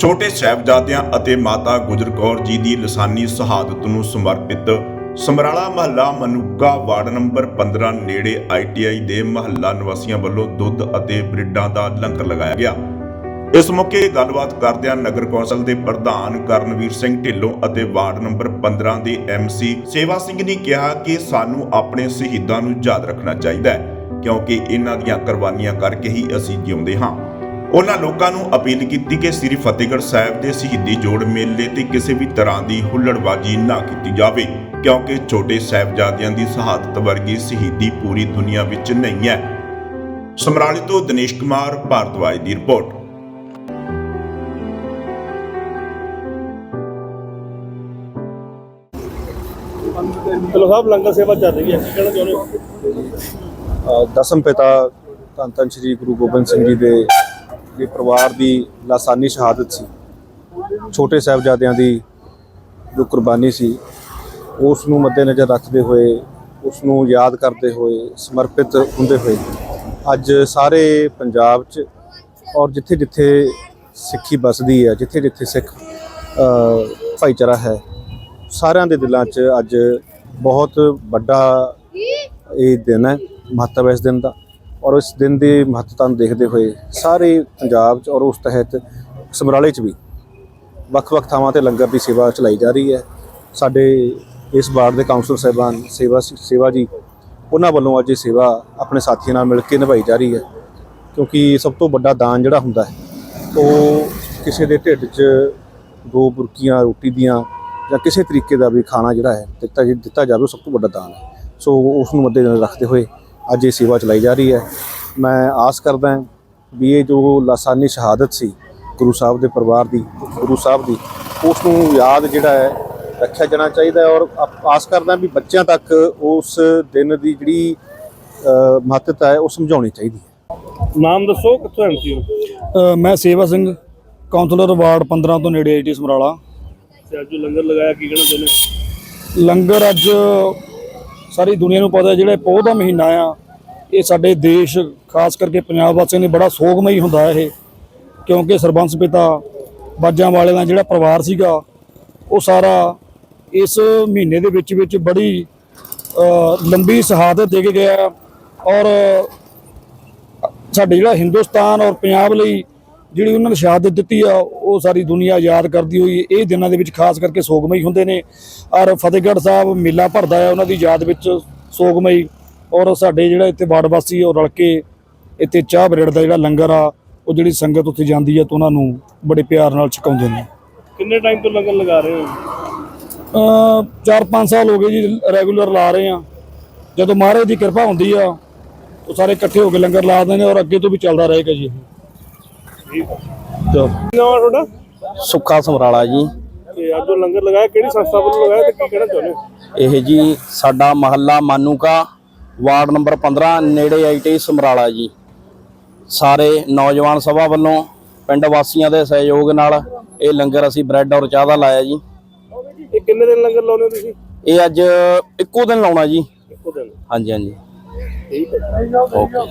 ਛੋਟੇ ਸਾਹਿਬਜ਼ਾਦਿਆਂ ਅਤੇ ਮਾਤਾ ਗੁਜਰ ਕੌਰ ਜੀ ਦੀ ਲਸਾਨੀ ਸ਼ਹਾਦਤ ਨੂੰ ਸਮਰਪਿਤ ਸਮਰਾਲਾ ਮਹੱਲਾ ਮਨੁੱਗਾ ਵਾਰਡ ਨੰਬਰ 15 ਨੇੜੇ ਆਈਟੀਆਈ ਦੇ ਮਹੱਲਾ ਨਿਵਾਸੀਆਂ ਵੱਲੋਂ ਦੁੱਧ ਅਤੇ ਬ੍ਰਿਡਾਂ ਦਾ ਲੰਗਰ ਲਗਾਇਆ ਗਿਆ। ਇਸ ਮੌਕੇ ਗੱਲਬਾਤ ਕਰਦਿਆਂ ਨਗਰ ਕੌਂਸਲ ਦੇ ਪ੍ਰਧਾਨ ਕਰਨਵੀਰ ਸਿੰਘ ਢਿੱਲੋਂ ਅਤੇ ਵਾਰਡ ਨੰਬਰ 15 ਦੇ ਐਮਸੀ ਸੇਵਾ ਸਿੰਘ ਨੇ ਕਿਹਾ ਕਿ ਸਾਨੂੰ ਆਪਣੇ ਸ਼ਹੀਦਾਂ ਨੂੰ ਯਾਦ ਰੱਖਣਾ ਚਾਹੀਦਾ ਹੈ, ਕਿਉਂਕਿ ਇਹਨਾਂ ਦੀਆਂ ਕੁਰਬਾਨੀਆਂ ਕਰਕੇ ਹੀ ਅਸੀਂ ਜਿਉਂਦੇ ਹਾਂ। ਉਹਨਾਂ ਲੋਕਾਂ ਨੂੰ ਅਪੀਲ ਕੀਤੀ ਕਿ ਸ੍ਰੀ ਫਤਿਹਗੜ੍ਹ ਸਾਹਿਬ ਦੇ ਸ਼ਹੀਦੀ ਜੋੜ ਮੇਲੇ ਤੇ ਕਿਸੇ ਵੀ ਤਰ੍ਹਾਂ ਦੀ ਹੁੱਲੜਬਾਜ਼ੀ ਨਾ ਕੀਤੀ ਜਾਵੇ ਕਿਉਂਕਿ ਛੋਟੇ ਸਾਹਿਬਜ਼ਾਦਿਆਂ ਦੀ ਸ਼ਹਾਦਤ ਵਰਗੀ ਸ਼ਹੀਦੀ ਪੂਰੀ ਦੁਨੀਆ ਵਿੱਚ ਨਹੀਂ ਹੈ। ਸਮਰਾਲੇ ਤੋਂ ਦਿਨੇਸ਼ ਕੁਮਾਰ ਭਾਰਤਵਾਜ ਦੀ ਰਿਪੋਰਟ। ਚਲੋ ਸਾਹਿਬ ਲੰਗਰ ਸੇਵਾ ਚੱਲ ਰਹੀ ਹੈ ਕੀ ਕਹਿਣਾ ਚਾਹੁੰਦੇ ਹੋ? ਅ, ਦਸਮ ਪਿਤਾ ਧੰਨ ਧੰਨ ਸ਼੍ਰੀ ਗੁਰੂ ਗੋਬਿੰਦ ਸਿੰਘ ਜੀ ਦੇ ਦੇ ਪਰਿਵਾਰ ਦੀ ਲਾਸਾਨੀ ਸ਼ਹਾਦਤ ਸੀ। ਛੋਟੇ ਸਾਹਿਬਜ਼ਾਦਿਆਂ ਦੀ ਜੋ ਕੁਰਬਾਨੀ ਸੀ ਉਸ ਨੂੰ ਮੱਦੇਨਜ਼ਰ ਰੱਖਦੇ ਹੋਏ ਉਸ ਨੂੰ ਯਾਦ ਕਰਦੇ ਹੋਏ, ਸਮਰਪਿਤ ਹੁੰਦੇ ਹੋਏ ਅੱਜ ਸਾਰੇ ਪੰਜਾਬ 'ਚ ਔਰ ਜਿੱਥੇ ਜਿੱਥੇ ਸਿੱਖੀ ਬਸਦੀ ਹੈ ਜਿੱਥੇ ਜਿੱਥੇ ਸਿੱਖ ਭਾਈਚਾਰਾ ਹੈ, ਸਾਰਿਆਂ ਦੇ ਦਿਲਾਂ 'ਚ ਅੱਜ ਬਹੁਤ ਵੱਡਾ ਇਹ ਦਿਨ ਹੈ, ਮਹੱਤਵ ਇਸ ਦਿਨ ਦਾ। ਔਰ ਇਸ ਦਿਨ ਦੀ ਮਹੱਤਤਾ ਨੂੰ ਦੇਖਦੇ ਹੋਏ ਸਾਰੇ ਪੰਜਾਬ 'ਚ ਔਰ ਉਸ ਤਹਿਤ ਸਮਰਾਲੇ 'ਚ ਵੀ ਵੱਖ-ਵੱਖ ਥਾਵਾਂ ਤੇ ਲੰਗਰ ਦੀ ਸੇਵਾ ਚਲਾਈ ਜਾ ਰਹੀ ਹੈ। ਸਾਡੇ ਇਸ ਵਾਰਡ ਦੇ ਕਾਉਂਸਲਰ ਸਾਹਿਬਾਨ ਸੇਵਾ ਸੇਵਾ ਜੀ, ਉਹਨਾਂ ਵੱਲੋਂ ਅੱਜ ਇਹ ਸੇਵਾ ਆਪਣੇ ਸਾਥੀਆਂ ਨਾਲ ਮਿਲ ਕੇ ਨਿਭਾਈ ਜਾ ਰਹੀ ਹੈ। ਕਿਉਂਕਿ ਸਭ ਤੋਂ ਵੱਡਾ ਦਾਨ ਜਿਹੜਾ ਹੁੰਦਾ ਹੈ, ਉਹ ਕਿਸੇ ਦੇ ਢਿੱਡ 'ਚ ਦੋ ਬੁਰਕੀਆਂ, ਰੋਟੀ ਦੀਆਂ ਜਾਂ ਕਿਸੇ ਤਰੀਕੇ ਦਾ ਵੀ ਖਾਣਾ ਜਿਹੜਾ ਹੈ, ਦਿੱਤਾ ਦਿੱਤਾ ਜਾਵੇ, ਉਹ ਸਭ ਤੋਂ ਵੱਡਾ ਦਾਨ ਹੈ। ਸੋ ਉਸ ਨੂੰ ਮੱਦੇਨਜ਼ਰ ਰੱਖਦੇ ਹੋਏ ਅੱਜ ਇਹ ਸੇਵਾ ਚਲਾਈ ਜਾ ਰਹੀ ਹੈ। ਮੈਂ ਆਸ ਕਰਦਾ ਹਾਂ ਵੀ ਇਹ ਜੋ ਲਾਸਾਨੀ ਸ਼ਹਾਦਤ ਸੀ ਗੁਰੂ ਸਾਹਿਬ ਦੇ ਪਰਿਵਾਰ ਦੀ ਗੁਰੂ ਸਾਹਿਬ ਦੀ ਉਸ ਨੂੰ ਯਾਦ ਜਿਹੜਾ ਹੈ ਰੱਖਿਆ ਜਾਣਾ ਚਾਹੀਦਾ ਹੈ ਔਰ ਆਸ ਕਰਦਾ ਵੀ ਬੱਚਿਆਂ ਤੱਕ ਉਸ ਦਿਨ ਦੀ ਜਿਹੜੀ ਮਹੱਤਤਾ ਹੈ ਉਹ ਸਮਝਾਉਣੀ ਚਾਹੀਦੀ ਹੈ। ਨਾਮ ਦੱਸੋ ਕਿੱਥੋਂ ਐਮਸੀ ਹੋ? ਮੈਂ ਸੇਵਾ ਸਿੰਘ ਕਾਉਂਸਲਰ ਵਾਰਡ 15 ਤੋਂ ਨੇੜੇ ਆਈਟੀ ਸਮਰਾਲਾ। ਤੇ ਅੱਜ ਜੋ ਲੰਗਰ ਲਗਾਇਆ ਕੀ ਕਹਿਣਾ ਚਾਹੁੰਦੇ ਲੰਗਰ ਅੱਜ ਸਾਰੀ ਦੁਨੀਆ ਨੂੰ ਪਤਾ ਜਿਹੜਾ ਪੋਹ ਦਾ ਮਹੀਨਾ ਆ, ਇਹ ਸਾਡੇ ਦੇਸ਼, ਖਾਸ ਕਰਕੇ ਪੰਜਾਬ ਵਾਸੀਆਂ ਲਈ ਬੜਾ ਸੋਗਮਈ ਹੁੰਦਾ ਹੈ ਇਹ, ਕਿਉਂਕਿ ਸਰਬੰਸ ਪਿਤਾ, ਬਾਜਾਂ ਵਾਲੇ ਦਾ ਜਿਹੜਾ ਪਰਿਵਾਰ ਸੀਗਾ, ਉਹ ਸਾਰਾ ਇਸ ਮਹੀਨੇ ਦੇ ਵਿੱਚ ਵਿੱਚ ਬੜੀ ਲੰਬੀ ਸ਼ਹਾਦਤ ਦੇ ਕੇ ਗਿਆ। ਔਰ, ਸਾਡੇ ਜਿਹੜਾ ਹਿੰਦੁਸਤਾਨ ਔਰ ਪੰਜਾਬ ਲਈ ਜਿਹੜੀ ਉਹਨਾਂ ਨੇ ਸ਼ਹਾਦਤ ਦਿੱਤੀ ਆ ਉਹ ਸਾਰੀ ਦੁਨੀਆ ਯਾਦ ਕਰਦੀ ਹੋਈ ਇਹ ਦਿਨਾਂ ਦੇ ਵਿੱਚ ਖਾਸ ਕਰਕੇ ਸੋਗਮਈ ਹੁੰਦੇ ਨੇ। ਔਰ ਫਤਿਹਗੜ੍ਹ ਸਾਹਿਬ ਮੇਲਾ ਭਰਦਾ ਹੈ ਉਹਨਾਂ ਦੀ ਯਾਦ ਵਿੱਚ ਸੋਗਮਈ। ਔਰ ਸਾਡੇ ਜਿਹੜਾ ਇੱਥੇ ਵਾਰਡ ਵਾਸੀ ਉਹ ਰਲ ਕੇ ਇੱਥੇ ਚਾਹ ਬਰੇਡ ਦਾ ਜਿਹੜਾ ਲੰਗਰ ਆ ਉਹ ਜਿਹੜੀ ਸੰਗਤ ਉੱਥੇ ਜਾਂਦੀ ਆ ਤਾਂ ਉਹਨਾਂ ਨੂੰ ਬੜੇ ਪਿਆਰ ਨਾਲ ਛਕਾਉਂਦੇ ਨੇ। ਕਿੰਨੇ ਟਾਈਮ ਤੋਂ ਲੰਗਰ ਲਗਾ ਰਹੇ ਹੋ? ਅ ਚਾਰ ਪੰਜ ਸਾਲ ਹੋ ਗਏ ਜੀ ਰੈਗੂਲਰ ਲਾ ਰਹੇ ਆ। ਜਦੋਂ ਮਹਾਰਾਜ ਦੀ ਕਿਰਪਾ ਹੁੰਦੀ ਆ ਉਹ ਸਾਰੇ ਇਕੱਠੇ ਹੋ ਕੇ ਲੰਗਰ ਲਾ ਦਿੰਦੇ ਨੇ ਔਰ ਅੱਗੇ ਤੋਂ ਵੀ ਚੱਲਦਾ ਰਹੇਗਾ ਜੀ ਇਹ। ਨਾਮ ਹੈ ਤੁਹਾਡਾ? ਸੁੱਖਾ ਸਮਰਾਲਾ ਜੀ। ਤੇ ਅੱਜ ਜੋ ਲੰਗਰ ਲਗਾਇਆ ਕਿਹੜੀ ਸੰਸਥਾ ਵੱਲੋਂ ਲਗਾਇਆ ਤੇ ਕੀ ਕਹਿਣਾ ਚਾਹੁੰਦੇ ਹੋ? ਇਹ ਜੀ ਸਾਡਾ ਮਹੱਲਾ ਮਾਨੂਕਾ ਵਾਰਡ ਨੰਬਰ 15 ਨੇੜੇ ਆਈਟੀ ਸਮਰਾਲਾ ਜੀ। ਸਾਰੇ ਨੌਜਵਾਨ ਸਭਾ ਵੱਲੋਂ ਪਿੰਡ ਵਾਸੀਆਂ ਦੇ ਸਹਿਯੋਗ ਨਾਲ ਇਹ ਲੰਗਰ ਅਸੀਂ ਬ੍ਰੈਡ ਔਰ ਚਾਹ ਦਾ ਲਾਇਆ ਜੀ। ਇਹ ਕਿੰਨੇ ਦਿਨ ਲੰਗਰ ਲਾਉਨੇ ਹੋ ਤੁਸੀਂ? ਇਹ ਅੱਜ ਇੱਕੋ ਦਿਨ ਲਾਉਣਾ ਜੀ। ਇੱਕੋ ਦਿਨ। ਹਾਂਜੀ ਹਾਂਜੀ। ਠੀਕ ਹੈ। ਓਕੇ।